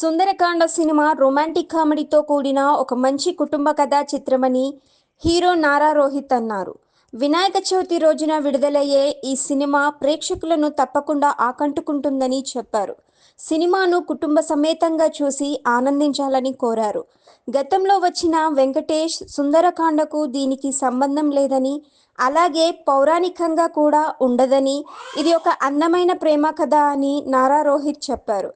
Sundarakanda cinema romantic కామెడీతో కూడిన ఒక మంచి కుటుంబ కథా చిత్రమని హీరో నారా రోహిత్ అన్నారు. వినాయక చవితి రోజున విడుదలయ్యే ఈ సినిమా ప్రేక్షకులను తప్పకుండా ఆకట్టుకుంటుందని చెప్పారు. సినిమాను కుటుంబ సమేతంగా చూసి ఆనందించాలని కోరారు. గతంలో వచ్చిన వెంకటేష్ సుందరకాండకు దీనికి సంబంధం లేదని అలాగే పౌరాణికంగా కూడా ఉండదని ఇది ఒక అందమైన ప్రేమ కథ అని నారా రోహిత్ చెప్పారు.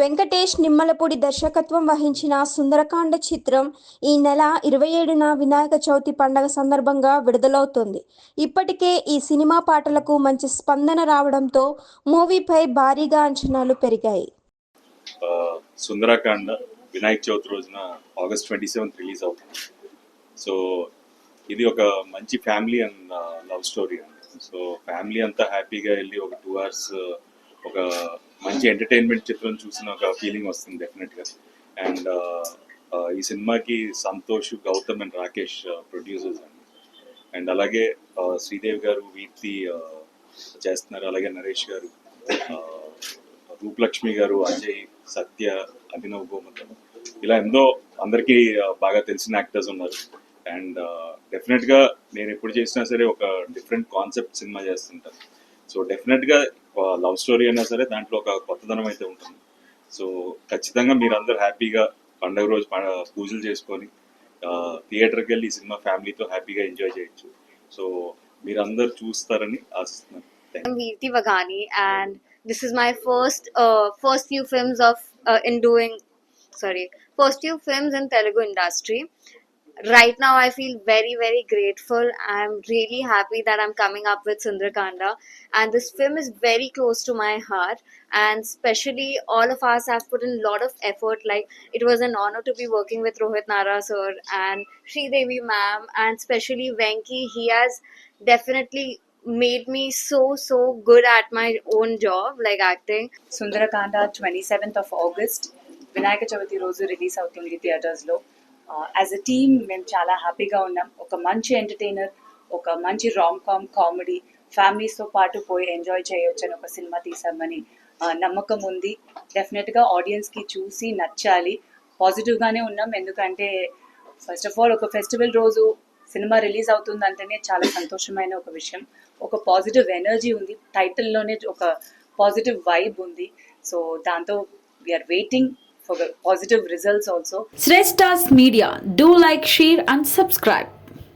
వెంకటేష్ నిమ్మలపూడి దర్శకత్వం వహించిన సుందరకాండ చిత్రం ఈ నెల ఇరవై ఏడున వినాయక చవితి పండగ సందర్భంగా విడుదలవుతుంది. ఇప్పటికే ఈ సినిమా పాటలకు మంచి స్పందన రావడంతో మూవీపై భారీగా అంచనాలు పెరిగాయి. సుందరకాండ వినాయక చవితి రోజున ఆగస్ట్ ట్వంటీ సెవెంత్ రిలీజ్ అవుతుంది. సో ఇది ఒక మంచి ఫ్యామిలీ అండ్ లవ్ స్టోరీ అండి. సో ఫ్యామిలీ అంతా హ్యాపీగా వెళ్ళి ఒక టూ అవర్స్ ఒక మంచి ఎంటర్టైన్మెంట్ చిత్రం చూసిన ఒక ఫీలింగ్ వస్తుంది డెఫినెట్గా అండ్ uh, uh, ఈ సినిమాకి Santosh Gautam and Rakesh uh, producers అండి. అండ్ అలాగే శ్రీదేవి గారు వీర్తి చేస్తున్నారు. అలాగే నరేష్ గారు రూపలక్ష్మి గారు అజయ్ సత్య అభినవ్ గోమతం ఇలా ఎంతో అందరికీ బాగా తెలిసిన యాక్టర్స్ ఉన్నారు. అండ్ డెఫినెట్గా నేను ఎప్పుడు చేసినా సరే ఒక డిఫరెంట్ కాన్సెప్ట్ సినిమా చేస్తుంటాను. సో డెఫినెట్గా లవ్ స్టోరీ అయినా సరే దాంట్లో ఒక కొత్తదనం అయితే ఉంటుంది సో ఖచ్చితంగా మీరందరూ హ్యాపీగా పండగ రోజు పూజలు చేసుకొని థియేటర్కి వెళ్ళి ఈ సినిమా ఫ్యామిలీతో హ్యాపీగా ఎంజాయ్ చేయొచ్చు సో మీరందరూ చూస్తారని ఆశిస్తున్నాను Thank you. I'm Veerti Vagani, and this is my first uh, first few films of uh, in doing sorry first few films in Telugu industry. Right now, I feel very very grateful. I'm really happy that I'm coming up with Sundarakanda, and this film is very close to my heart. And especially, all of us have put in a lot of effort. Like it was an honor to be working with Rohit Nara sir and Sri Devi ma'am, and especially Venki. He has definitely made me so so good at my own job like acting Sundarakanda twenty seventh of August Vinayaka Chavithi రోజు release అవుతుంది థియేటర్స్లో as a team మేము చాలా హ్యాపీగా ఉన్నాం. ఒక మంచి entertainer ఒక మంచి రామ్ కామ్ కామెడీ ఫ్యామిలీస్తో పాటు పోయి ఎంజాయ్ చేయొచ్చు అని ఒక సినిమా తీసామని నమ్మకం ఉంది. డెఫినెట్గా ఆడియన్స్కి చూసి నచ్చాలి. పాజిటివ్గానే ఉన్నాం. ఎందుకంటే ఫస్ట్ ఆఫ్ ఆల్ ఒక ఫెస్టివల్ రోజు సినిమా రిలీజ్ అవుతుంది అంటేనే చాలా సంతోషమైన ఒక విషయం. ఒక పాజిటివ్ ఎనర్జీ ఉంది. టైటిల్లోనే ఒక పాజిటివ్ వైబ్ ఉంది. సో దాంతో we're waiting for the positive results also. Stress Srestas Media. Do like, share and subscribe.